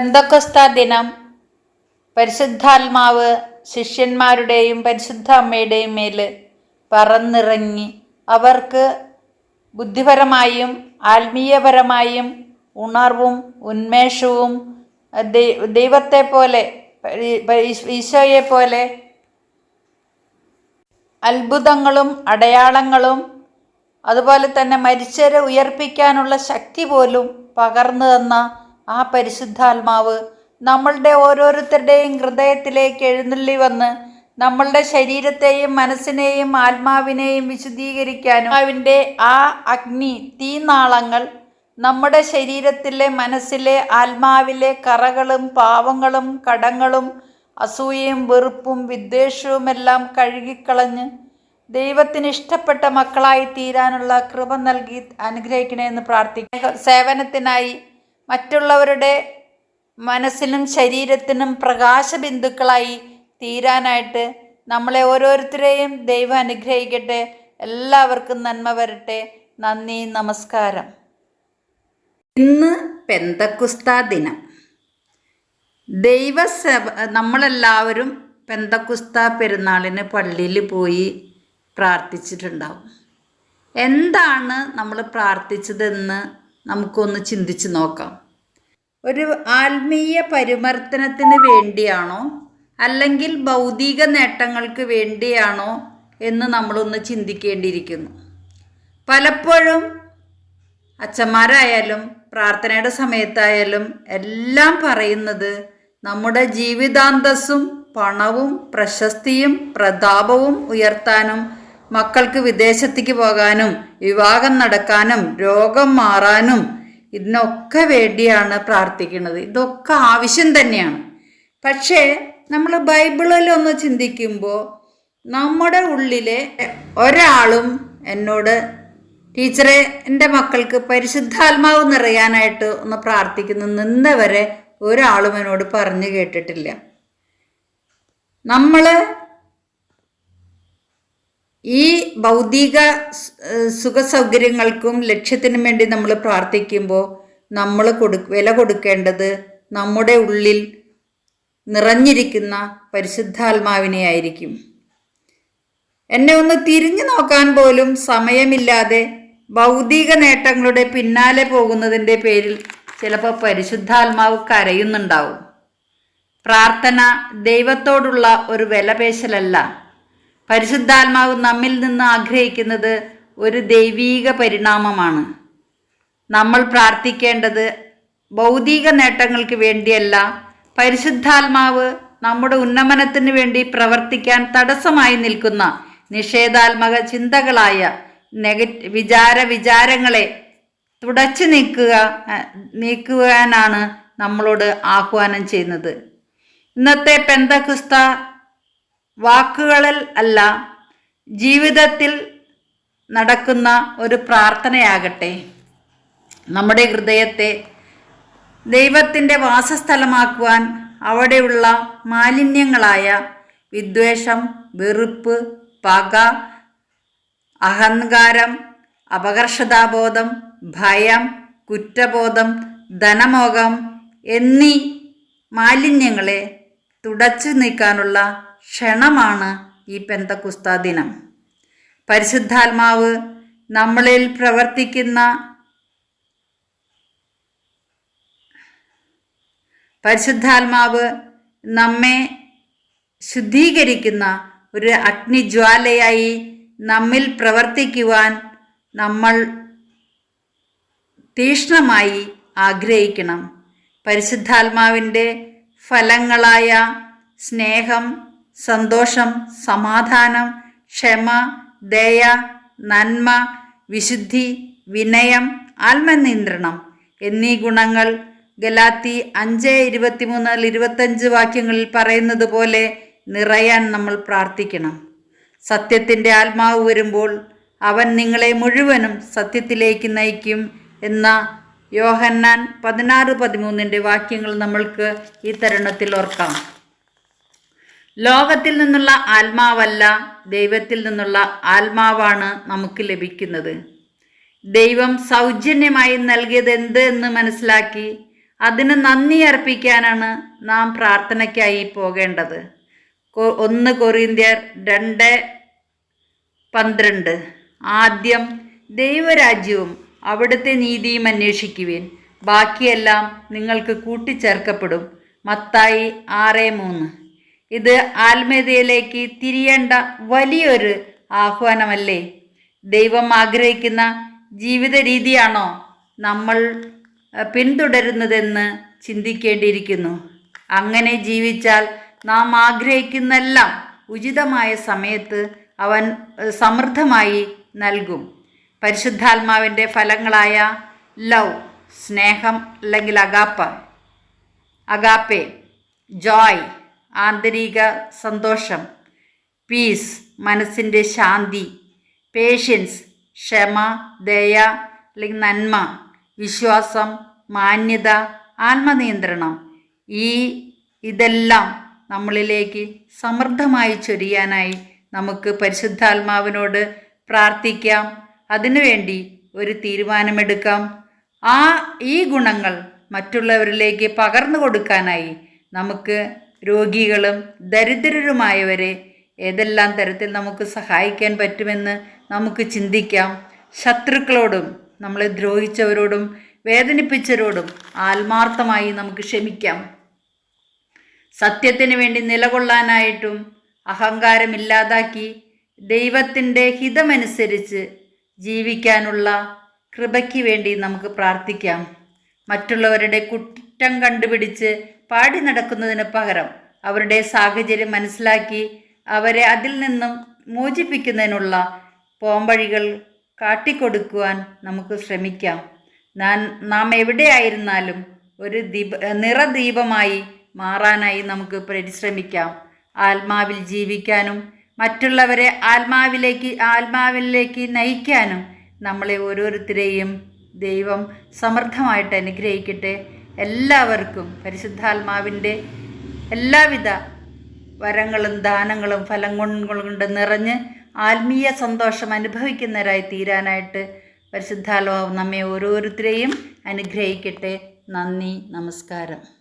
പെന്തക്കൊസ്ത ദിനം പരിശുദ്ധാത്മാവ് ശിഷ്യന്മാരുടെയും പരിശുദ്ധ അമ്മയുടെയും മേൽ പറന്നിറങ്ങി അവർക്ക് ബുദ്ധിപരമായും ആത്മീയപരമായും ഉണർവും ഉന്മേഷവും ദൈവത്തെ പോലെ ഈശോയെ പോലെ അത്ഭുതങ്ങളും അടയാളങ്ങളും അതുപോലെ തന്നെ മരിച്ചവരെ ഉയർപ്പിക്കാനുള്ള ശക്തി പോലും പകർന്നു തന്ന ആ പരിശുദ്ധാത്മാവ് നമ്മളുടെ ഓരോരുത്തരുടെയും ഹൃദയത്തിലേക്ക് എഴുന്നള്ളി വന്ന് നമ്മളുടെ ശരീരത്തെയും മനസ്സിനെയും ആത്മാവിനെയും വിശുദ്ധീകരിക്കാനും അതിന്റെ ആ അഗ്നി തീനാളങ്ങൾ നമ്മുടെ ശരീരത്തിലെ മനസ്സിലെ ആത്മാവിലെ കറകളും പാവങ്ങളും കടങ്ങളും അസൂയയും വെറുപ്പും വിദ്വേഷവുമെല്ലാം കഴുകിക്കളഞ്ഞ് ദൈവത്തിന് ഇഷ്ടപ്പെട്ട മക്കളായി തീരാനുള്ള കൃപ നൽകി അനുഗ്രഹിക്കണേ എന്ന് പ്രാർത്ഥിക്കുക സേവനത്തിനായി മറ്റുള്ളവരുടെ മനസ്സിനും ശരീരത്തിനും പ്രകാശബിന്ദുക്കളായി തീരാനായിട്ട് നമ്മളെ ഓരോരുത്തരെയും ദൈവം അനുഗ്രഹിക്കട്ടെ. എല്ലാവർക്കും നന്മ വരട്ടെ. നന്ദി നമസ്കാരം. ഇന്ന് പെന്തക്കുസ്ത ദിനം. ദൈവസഭ നമ്മളെല്ലാവരും പെന്തക്കുസ്ത പെരുന്നാളിന് പള്ളിയിൽ പോയി പ്രാർത്ഥിച്ചിട്ടുണ്ടാവും. എന്താണ് നമ്മൾ പ്രാർത്ഥിച്ചതെന്ന് നമുക്കൊന്ന് ചിന്തിച്ച് നോക്കാം. ഒരു ആത്മീയ പരിവർത്തനത്തിന് വേണ്ടിയാണോ? അല്ലെങ്കിൽ ഭൗതിക നേട്ടങ്ങൾക്ക് വേണ്ടിയാണോ എന്ന് നമ്മളൊന്ന് ചിന്തിക്കേണ്ടിയിരിക്കുന്നു. പലപ്പോഴും അച്ഛന്മാരായാലും പ്രാർത്ഥനയുടെ സമയത്തായാലും എല്ലാം പറയുന്നത് നമ്മുടെ ജീവിതാന്തസ്സും പണവും പ്രശസ്തിയും പ്രതാപവും ഉയർത്താനും മക്കൾക്ക് വിദേശത്തേക്ക് പോകാനും വിവാഹം നടക്കാനും രോഗം മാറാനും ഇതിനൊക്കെ വേണ്ടിയാണ് പ്രാർത്ഥിക്കുന്നത്. ഇതൊക്കെ ആവശ്യം തന്നെയാണ്. പക്ഷേ നമ്മൾ ബൈബിളിലൊന്ന് ചിന്തിക്കുമ്പോൾ നമ്മുടെ ഉള്ളിലെ ഒരാളും എന്നോട് ടീച്ചറെ എന്റെ മക്കൾക്ക് പരിശുദ്ധാത്മാവ് നിറയാനായിട്ട് ഒന്ന് പ്രാർത്ഥിക്കുന്നു. നിന്നവരെ ഒരാളും എന്നോട് പറഞ്ഞു കേട്ടിട്ടില്ല. നമ്മൾ ഈ ഭൗതിക സുഖ സൗകര്യങ്ങൾക്കും ലക്ഷ്യത്തിനും വേണ്ടി നമ്മൾ പ്രാർത്ഥിക്കുമ്പോൾ നമ്മൾ കൊടു വില കൊടുക്കേണ്ടത് നമ്മുടെ ഉള്ളിൽ നിറഞ്ഞിരിക്കുന്ന പരിശുദ്ധാത്മാവിനെ ആയിരിക്കും. എന്നെ ഒന്ന് തിരിഞ്ഞു നോക്കാൻ പോലും സമയമില്ലാതെ ഭൗതിക നേട്ടങ്ങളുടെ പിന്നാലെ പോകുന്നതിന്റെ പേരിൽ ചിലപ്പോൾ പരിശുദ്ധാത്മാവ് കരയുന്നുണ്ടാവും. പ്രാർത്ഥന ദൈവത്തോടുള്ള ഒരു വിലപേശലല്ല. പരിശുദ്ധാത്മാവ് നമ്മിൽ നിന്ന് ആഗ്രഹിക്കുന്നത് ഒരു ദൈവീക പരിണാമമാണ്. നമ്മൾ പ്രാർത്ഥിക്കേണ്ടത് ഭൗതിക നേട്ടങ്ങൾക്ക് വേണ്ടിയല്ല. പരിശുദ്ധാത്മാവ് നമ്മുടെ ഉന്നമനത്തിന് വേണ്ടി പ്രവർത്തിക്കാൻ തടസ്സമായി നിൽക്കുന്ന നിഷേധാത്മക ചിന്തകളായ നെഗ വിചാര വിചാരങ്ങളെ തുടച്ചു നീക്കുക നീക്കുവാനാണ് നമ്മളോട് ആഹ്വാനം ചെയ്യുന്നത്. ഇന്നത്തെ പെന്തക്കുസ്ത വാക്കുകളിൽ അല്ല ജീവിതത്തിൽ നടക്കുന്ന ഒരു പ്രാർത്ഥനയാകട്ടെ. നമ്മുടെ ഹൃദയത്തെ ദൈവത്തിന്റെ വാസസ്ഥലമാക്കുവാൻ അവിടെയുള്ള മാലിന്യങ്ങളായ വിദ്വേഷം വെറുപ്പ് പക അഹങ്കാരം അപകർഷതാബോധം ഭയം കുറ്റബോധം ധനമോഹം എന്നീ മാലിന്യങ്ങളെ തുടച്ചു നീക്കാനുള്ള ക്ഷണമാണ് ഈ പെന്തക്കുസ്ത ദിനം. പരിശുദ്ധാത്മാവ് നമ്മളിൽ പ്രവർത്തിക്കുന്ന പരിശുദ്ധാത്മാവ് നമ്മെ ശുദ്ധീകരിക്കുന്ന ഒരു അഗ്നിജ്വാലയായി നമ്മിൽ പ്രവർത്തിക്കുവാൻ നമ്മൾ തീക്ഷ്ണമായി ആഗ്രഹിക്കണം. പരിശുദ്ധാത്മാവിന്റെ ഫലങ്ങളായ സ്നേഹം സന്തോഷം സമാധാനം ക്ഷമ ദയ നന്മ വിശുദ്ധി വിനയം ആത്മനിയന്ത്രണം എന്നീ ഗുണങ്ങൾ ഗലാത്തി അഞ്ച് ഇരുപത്തിമൂന്ന് ഇരുപത്തഞ്ച് വാക്യങ്ങളിൽ പറയുന്നത് പോലെ നിറയാൻ നമ്മൾ പ്രാർത്ഥിക്കണം. സത്യത്തിന്റെ ആത്മാവ് വരുമ്പോൾ അവൻ നിങ്ങളെ മുഴുവനും സത്യത്തിലേക്ക് നയിക്കും എന്ന യോഹന്നാൻ പതിനാറ് പതിമൂന്നിന്റെ വാക്യങ്ങൾ നമ്മൾക്ക് ഈ തരുണത്തിൽ ഓർക്കാം. ലോകത്തിൽ നിന്നുള്ള ആത്മാവല്ല ദൈവത്തിൽ നിന്നുള്ള ആത്മാവാണ് നമുക്ക് ലഭിക്കുന്നത്. ദൈവം സൗജന്യമായി നൽകിയത് എന്ത് എന്ന് മനസ്സിലാക്കി അതിന് നന്ദി അർപ്പിക്കാനാണ് നാം പ്രാർത്ഥനയ്ക്കായി പോകേണ്ടത്. ഒന്ന് കൊറിന്ത്യർ രണ്ട് പന്ത്രണ്ട്. ആദ്യം ദൈവരാജ്യവും അവിടുത്തെ നീതിയും അന്വേഷിക്കുവിൻ. ബാക്കിയെല്ലാം നിങ്ങൾക്ക് കൂട്ടിച്ചേർക്കപ്പെടും. മത്തായി ആറ് മൂന്ന്. ഇത് ആത്മീയതയിലേക്ക് തിരിയേണ്ട വലിയൊരു ആഹ്വാനമല്ലേ? ദൈവം ആഗ്രഹിക്കുന്ന ജീവിത രീതിയാണോ നമ്മൾ പിന്തുടരുന്നതെന്ന് ചിന്തിക്കേണ്ടിയിരിക്കുന്നു. അങ്ങനെ ജീവിച്ചാൽ നാം ആഗ്രഹിക്കുന്നെല്ലാം ഉചിതമായ സമയത്ത് അവൻ സമൃദ്ധമായി നൽകും. പരിശുദ്ധാത്മാവിന്റെ ഫലങ്ങളായ ലവ് സ്നേഹം അല്ലെങ്കിൽ അഗാപ്പ അഗാപ്പെ ജോയ് ആന്തരിക സന്തോഷം പീസ് മനസ്സിന്റെ ശാന്തി പേഷ്യൻസ് ക്ഷമ ദയ അല്ലെങ്കിൽ നന്മ വിശ്വാസം മാന്യത ആത്മനിയന്ത്രണം. ഈ ഇതെല്ലാം നമ്മളിലേക്ക് സമൃദ്ധമായി ചൊരിയാനായി നമുക്ക് പരിശുദ്ധാത്മാവിനോട് പ്രാർത്ഥിക്കാം. അതിനുവേണ്ടി ഒരു തീരുമാനമെടുക്കാം. ആ ഈ ഗുണങ്ങൾ മറ്റുള്ളവരിലേക്ക് പകർന്നു കൊടുക്കാനായി നമുക്ക് രോഗികളും ദരിദ്രരുമായവരെ ഏതെല്ലാം തരത്തിൽ നമുക്ക് സഹായിക്കാൻ പറ്റുമെന്ന് നമുക്ക് ചിന്തിക്കാം. ശത്രുക്കളോടും നമ്മളെ ദ്രോഹിച്ചവരോടും വേദനിപ്പിച്ചവരോടും ആത്മാർത്ഥമായി നമുക്ക് ക്ഷമിക്കാം. സത്യത്തിന് വേണ്ടി നിലകൊള്ളാനായിട്ടും അഹങ്കാരമില്ലാതാക്കി ദൈവത്തിന്റെ ഹിതമനുസരിച്ച് ജീവിക്കാനുള്ള കൃപയ്ക്ക് വേണ്ടി നമുക്ക് പ്രാർത്ഥിക്കാം. മറ്റുള്ളവരുടെ കുറ്റം കണ്ടുപിടിച്ച് പാടി നടക്കുന്നതിന് പകരം അവരുടെ സാഹചര്യം മനസ്സിലാക്കി അവരെ അതിൽ നിന്നും മോചിപ്പിക്കുന്നതിനുള്ള പോംവഴികൾ കാട്ടിക്കൊടുക്കുവാൻ നമുക്ക് ശ്രമിക്കാം. ഞാൻ നാം എവിടെയായിരുന്നാലും ഒരു ദീപ നിറദീപമായി മാറാനായി നമുക്ക് പരിശ്രമിക്കാം. ആത്മാവിൽ ജീവിക്കാനും മറ്റുള്ളവരെ ആത്മാവിലേക്ക് ആത്മാവിലേക്ക് നയിക്കാനും നമ്മളെ ഓരോരുത്തരെയും ദൈവം സമർത്ഥമായിട്ട് അനുഗ്രഹിക്കട്ടെ. എല്ലാവർക്കും പരിശുദ്ധാത്മാവിന്റെ എല്ലാവിധ വരങ്ങളും ദാനങ്ങളും ഫലം കൊണ്ട് നിറഞ്ഞ് ആത്മീയ സന്തോഷം അനുഭവിക്കുന്നവരായി തീരാനായിട്ട് പരിശുദ്ധാത്മാവ് നമ്മെ ഓരോരുത്തരെയും അനുഗ്രഹിക്കട്ടെ. നന്ദി നമസ്കാരം.